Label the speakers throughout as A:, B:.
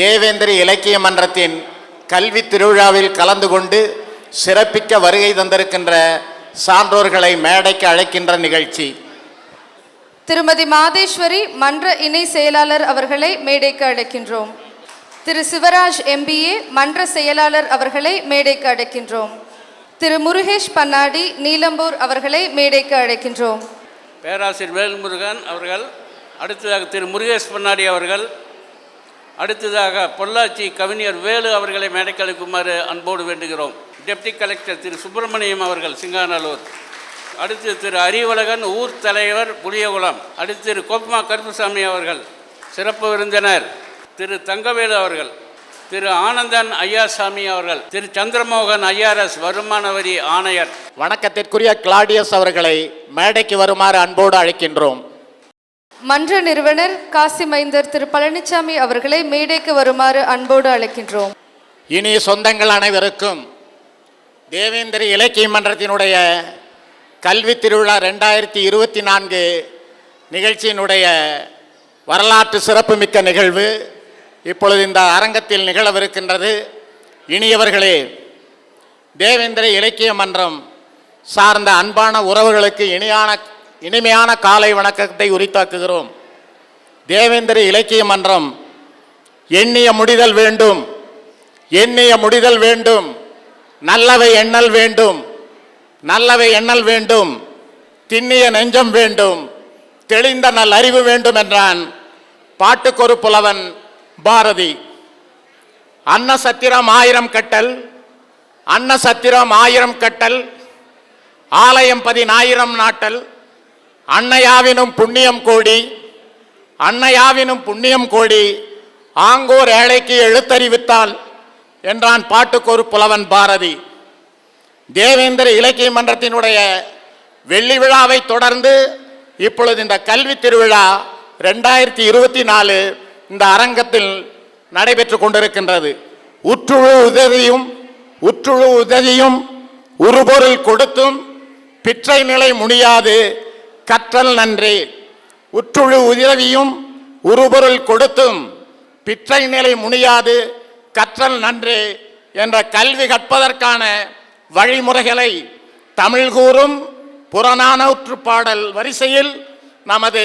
A: தேவேந்திர இலக்கிய மன்றத்தின் கல்வி திருவிழாவில் கலந்து கொண்டு சிறப்பிக்க வருகை தந்திருக்கின்ற சான்றோர்களை மேடைக்கு அழைக்கின்ற நிகழ்ச்சி.
B: திருமதி மாதேஸ்வரி மன்ற இணை செயலாளர் அவர்களை மேடைக்கு அழைக்கின்றோம். திரு சிவராஜ் எம்பிஏ மன்ற செயலாளர் அவர்களை மேடைக்கு அழைக்கின்றோம். திரு முருகேஷ் பன்னாடி நீலம்பூர் அவர்களை மேடைக்கு அழைக்கின்றோம்.
C: பேராசிரியர் வேல்முருகன் அவர்கள் அடுத்ததாக திரு முருகேஷ் பொன்னாடி அவர்கள் அடுத்ததாக பொள்ளாச்சி கவிஞர் வேலு அவர்களை மேடைக்களுக்குமாறு அன்போடு வேண்டுகிறோம். டெப்டி கலெக்டர் திரு சுப்பிரமணியம் அவர்கள் சிங்காநல்லூர். அடுத்து திரு அறிவழகன் ஊர் தலைவர் புளியகுளம். அடுத்து திரு கோப்பமா கருப்புசாமி அவர்கள் சிறப்பு விருந்தினர் திரு தங்கவேலு அவர்கள் திரு ஆனந்தன் ஐயாசாமி அவர்கள் திரு சந்திரமோகன் ஐஆர்எஸ் வருமான வரி ஆணையர்.
A: வணக்கத்திற்குரிய கிளாடியஸ் அவர்களை மேடைக்கு வருமாறு அன்போடு அழைக்கின்றோம்.
B: மன்ற நிறுவனர் காசிமைந்தர் திரு பழனிசாமி அவர்களை மேடைக்கு வருமாறு அன்போடு அழைக்கின்றோம்.
A: இனி சொந்தங்கள் அனைவருக்கும் தேவேந்திர இலக்கிய மன்றத்தினுடைய கல்வி திருவிழா ரெண்டாயிரத்தி இருபத்தி நான்கு நிகழ்ச்சியினுடைய வரலாற்று சிறப்புமிக்க நிகழ்வு இப்பொழுது இந்த அரங்கத்தில் நிகழவிருக்கின்றது. இனியவர்களே தேவேந்திர இலக்கிய மன்றம் சார்ந்த அன்பான உறவுகளுக்கு இணையான இனிமையான காலை வணக்கத்தை உரித்தாக்குகிறோம். தேவேந்திர இலக்கிய மன்றம் எண்ணிய முடிதல் வேண்டும் எண்ணிய முடிதல் வேண்டும் நல்லவை எண்ணல் வேண்டும் நல்லவை எண்ணல் வேண்டும் திண்ணிய நெஞ்சம் வேண்டும் தெளிந்த நல் அறிவு வேண்டும் என்றான் பாட்டுக்கொரு புலவன் பாரதி. அன்ன சத்திரம் ஆயிரம் கட்டல் அன்ன சத்திரம் ஆயிரம் கட்டல் ஆலயம் பதினாயிரம் நாட்டல் அன்னையாவினும் புண்ணியம் கோடி அன்னையாவினும் புண்ணியம் கோடி ஆங்கோர் ஏழைக்கு எழுத்தறிவித்தால் என்றான் பாட்டுக்கொரு புலவன் பாரதி. தேவேந்திர இலக்கிய மன்றத்தினுடைய வெள்ளி விழாவை தொடர்ந்து இப்பொழுது இந்த கல்வி திருவிழா ரெண்டாயிரத்தி இருபத்தி நாலு இந்த அரங்கத்தில் நடைபெற்று கொண்டிருக்கின்றது. உற்றுழு உதவியும் உற்றுழு உதவியும் உருபொருள் கொடுத்தும் பிற்றை நிலை முடியாது கற்றல் நன்றே. உற்றுழு உதவியும் உருபொருள் கொடுத்தும் பிற்றை நிலை முனியாது கற்றல் நன்றே என்ற கல்வி கற்பதற்கான வழிமுறைகளை தமிழ் கூறும் புறநானூற்று பாடல் வரிசையில் நமது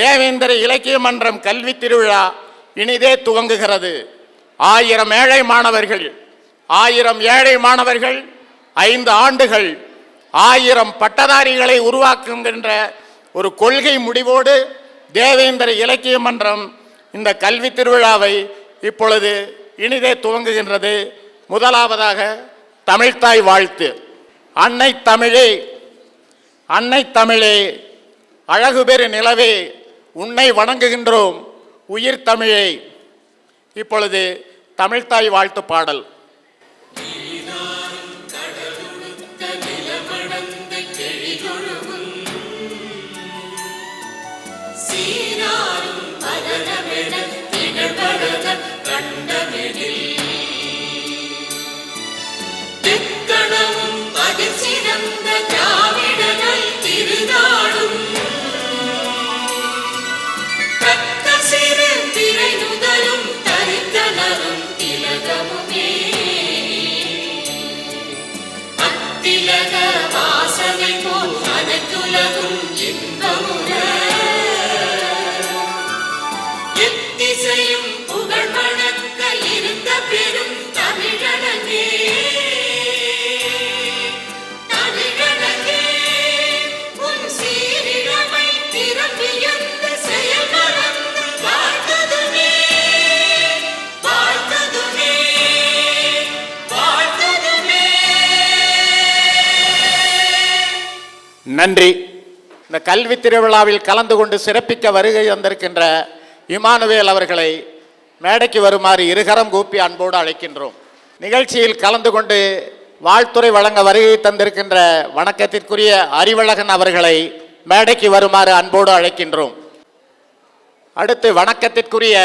A: தேவேந்திர இலக்கிய மன்றம் கல்வி திருவிழா இனிதே துவங்குகிறது. ஆயிரம் ஏழை மாணவர்கள் ஆயிரம் ஏழை மாணவர்கள் ஐந்து ஆண்டுகள் ஆயிரம் பட்டதாரிகளை உருவாக்குகின்ற ஒரு கொள்கை முடிவோடு தேவேந்திர இலக்கிய மன்றம் இந்த கல்வி திருவிழாவை இப்பொழுது இனிதே துவங்குகின்றது. முதலாவதாக தமிழ்த்தாய் வாழ்த்து. அன்னை தமிழே அன்னை தமிழே அழகு பெரு நிலவே உன்னை வணங்குகின்றோம் உயிர் தமிழே. இப்பொழுது தமிழ்த்தாய் வாழ்த்து பாடல்.
D: சீராரும் பதனமென திகழ்பரத கண்டமெனில்
A: நன்றி. இந்த கல்வி திருவிழாவில் கலந்து கொண்டு சிறப்பிக்க வருகை வந்திருக்கின்ற இமானுவேல் அவர்களை மேடைக்கு வருமாறு இருகரம் கூப்பி அன்போடு அழைக்கின்றோம். நிகழ்ச்சியில் கலந்து கொண்டு வாழ்த்துறை வழங்க வருகை தந்திருக்கின்ற வணக்கத்திற்குரிய அறிவழகன் அவர்களை மேடைக்கு வருமாறு அன்போடு அழைக்கின்றோம். அடுத்து வணக்கத்திற்குரிய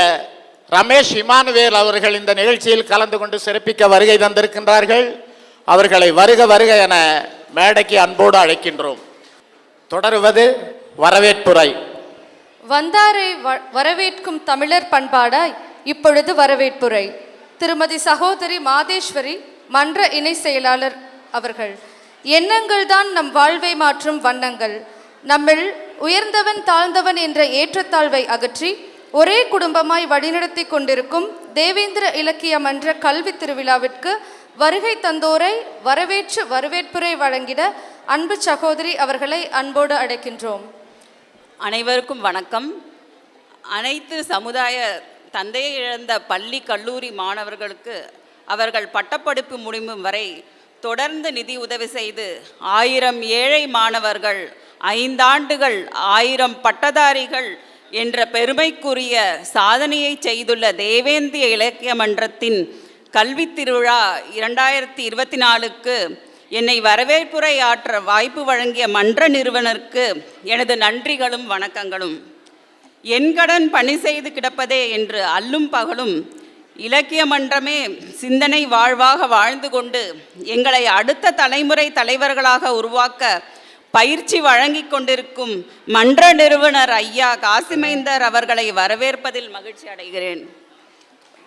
A: ரமேஷ் இமானுவேல் அவர்கள் இந்த நிகழ்ச்சியில் கலந்து கொண்டு சிறப்பிக்க வருகை தந்திருக்கின்றார்கள். அவர்களை வருக வருக என மேடைக்கு அன்போடு அழைக்கின்றோம். தொடருவது வரவேற்புரை.
B: வந்தாரை வரவேற்கும் தமிழர் பண்பாடாய் இப்பொழுது வரவேற்புரை. திருமதி சகோதரி மாதேஸ்வரி மன்ற இணை செயலாளர் அவர்கள். எண்ணங்கள் தான் நம் வாழ்வை மாற்றும் வண்ணங்கள். நம்மில் உயர்ந்தவன் தாழ்ந்தவன் என்ற ஏற்றத்தாழ்வை அகற்றி ஒரே குடும்பமாய் வழிநடத்தி கொண்டிருக்கும் தேவேந்திர இலக்கிய மன்ற கல்வி திருவிழாவிற்கு வருகை தந்தோரை வரவேற்று வரவேற்புரை வழங்கிட அன்பு சகோதரி அவர்களை அன்போடு அழைக்கின்றோம்.
E: அனைவருக்கும் வணக்கம். அனைத்து சமுதாய தந்தையை இழந்த பள்ளி கல்லூரி மாணவர்களுக்கு அவர்கள் பட்டப்படிப்பு முடிவும் வரை தொடர்ந்து நிதி உதவி செய்து ஆயிரம் ஏழை மாணவர்கள் ஐந்தாண்டுகள் ஆயிரம் பட்டதாரிகள் என்ற பெருமைக்குரிய சாதனையை செய்துள்ள தேவேந்திய இலக்கிய மன்றத்தின் கல்வி திருவிழா இரண்டாயிரத்தி இருபத்தி நாலுக்கு என்னை வரவேற்புரை ஆற்ற வாய்ப்பு வழங்கிய மன்ற நிறுவனருக்கு எனது நன்றிகளும் வணக்கங்களும். என் கடன் பணி செய்து கிடப்பதே என்று அல்லும் பகலும் இலக்கிய மன்றமே சிந்தனை வாழ்வாக வாழ்ந்து கொண்டு எங்களை அடுத்த தலைமுறை தலைவர்களாக உருவாக்க பயிற்சி வழங்கிக் கொண்டிருக்கும் மன்ற நிறுவனர் ஐயா காசிமைந்தர் அவர்களை வரவேற்பதில் மகிழ்ச்சி அடைகிறேன்.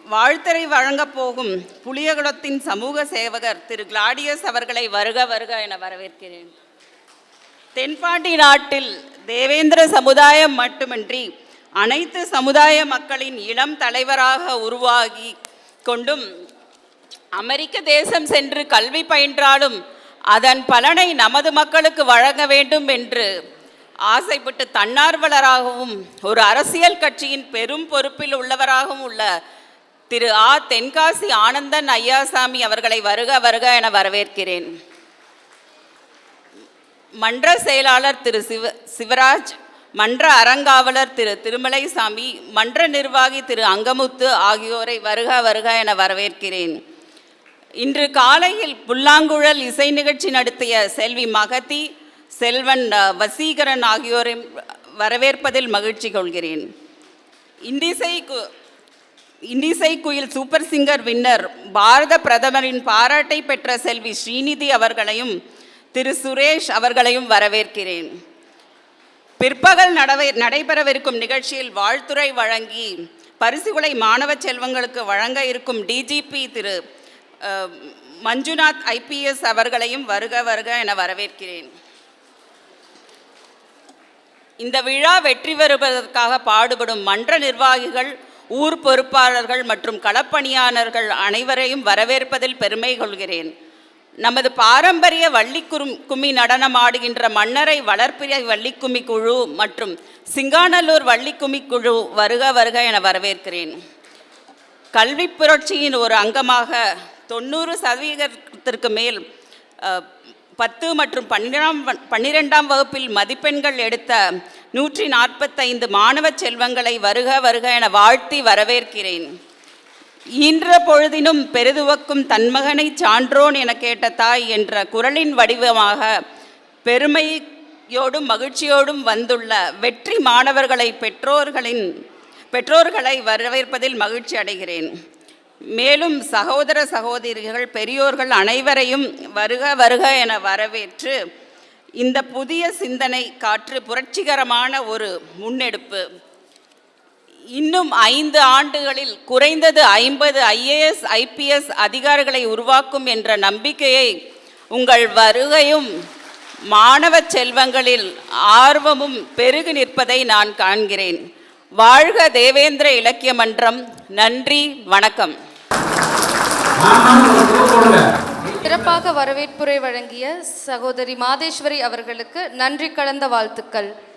E: வாழ்த்தரை வழங்கப் போகும் புளியகுளத்தின் சமூக சேவகர் திரு கிளாடியஸ் அவர்களை வருக வருக என வரவேற்கிறேன். தென்பாண்டி நாட்டில் தேவேந்திர சமுதாயம் மட்டுமின்றி அனைத்து சமுதாய மக்களின் இளம் தலைவராக உருவாகி கொண்டும் அமெரிக்க தேசம் சென்று கல்வி பயின்றாலும் அதன் பலனை நமது மக்களுக்கு வழங்க வேண்டும் என்று ஆசைப்பட்டு தன்னார்வலராகவும் ஒரு அரசியல் கட்சியின் பெரும் பொறுப்பில் உள்ளவராகவும் உள்ள திரு ஆ. தென்காசி ஆனந்தன் ஐயாசாமி அவர்களை வருக வருக என வரவேற்கிறேன். மன்ற செயலாளர் திரு சிவ சிவராஜ் மன்ற அறங்காவலர் திரு திருமலைசாமி மன்ற நிர்வாகி திரு அங்கமுத்து ஆகியோரை வருக வருக என வரவேற்கிறேன். இன்று காலையில் புல்லாங்குழல் இசை நிகழ்ச்சி நடத்திய செல்வி மகதி செல்வன் வசீகரன் ஆகியோரை வரவேற்பதில் மகிழ்ச்சி கொள்கிறேன். இந்திசை இன்னிசை குயில் சூப்பர் சிங்கர் வின்னர் பாரத பிரதமரின் பாராட்டை பெற்ற செல்வி ஸ்ரீநிதி அவர்களையும் திரு சுரேஷ் அவர்களையும் வரவேற்கிறேன். பிற்பகல் நடவை நடைபெறவிருக்கும் நிகழ்ச்சியில் வாழ்த்துரை வழங்கி பரிசுகளை மாணவ செல்வங்களுக்கு வழங்க இருக்கும் டிஜிபி திரு மஞ்சுநாத் ஐபிஎஸ் அவர்களையும் வருக வருக என வரவேற்கிறேன். இந்த விழா வெற்றி பெறுவதற்காக பாடுபடும் மன்ற நிர்வாகிகள் ஊர் பொறுப்பாளர்கள் மற்றும் களப்பணியாளர்கள் அனைவரையும் வரவேற்பதில் பெருமை கொள்கிறேன். நமது பாரம்பரிய வள்ளிக்குறும் கும்மி நடனம் ஆடுகின்ற மன்னரை வளர்ப்பிரை வள்ளிக்கும்மி குழு மற்றும் சிங்காநல்லூர் வள்ளிக்கும்மி குழு வருக வருக என வரவேற்கிறேன். கல்வி புரட்சியின் ஒரு அங்கமாக தொண்ணூறு சதவீதத்திற்கு மேல் பத்து மற்றும் பன்னிரெண்டாம் பன்னிரெண்டாம் வகுப்பில் மதிப்பெண்கள் எடுத்த நூற்றி நாற்பத்தைந்து மாணவ செல்வங்களை வருக வருக என வாழ்த்தி வரவேற்கிறேன். ஈன்ற பொழுதினும் பெருதுவக்கும் தன்மகனை சான்றோன் என கேட்ட தாய் என்ற குரலின் வடிவமாக பெருமையோடும் மகிழ்ச்சியோடும் வந்துள்ள வெற்றி மாணவர்களை பெற்றோர்களின் பெற்றோர்களை வரவேற்பதில் மகிழ்ச்சி அடைகிறேன். மேலும் சகோதர சகோதரிகள் பெரியோர்கள் அனைவரையும் வருக வருக என வரவேற்று இந்த புதிய சிந்தனை காற்று புரட்சிகரமான ஒரு முன்னெடுப்பு. இன்னும் ஐந்து ஆண்டுகளில் குறைந்தது ஐம்பது ஐஏஎஸ் ஐபிஎஸ் அதிகாரிகளை உருவாக்கும் என்ற நம்பிக்கையை உங்கள் வருகையும் மாணவ செல்வங்களில் ஆர்வமும் பெருகி நிற்பதை நான் காண்கிறேன். வாழ்க தேவேந்திர இலக்கிய மன்றம். நன்றி வணக்கம்.
B: சிறப்பாக வரவேற்புரை வழங்கிய சகோதரி மாதேஸ்வரி அவர்களுக்கு நன்றி கலந்த வாழ்த்துக்கள்.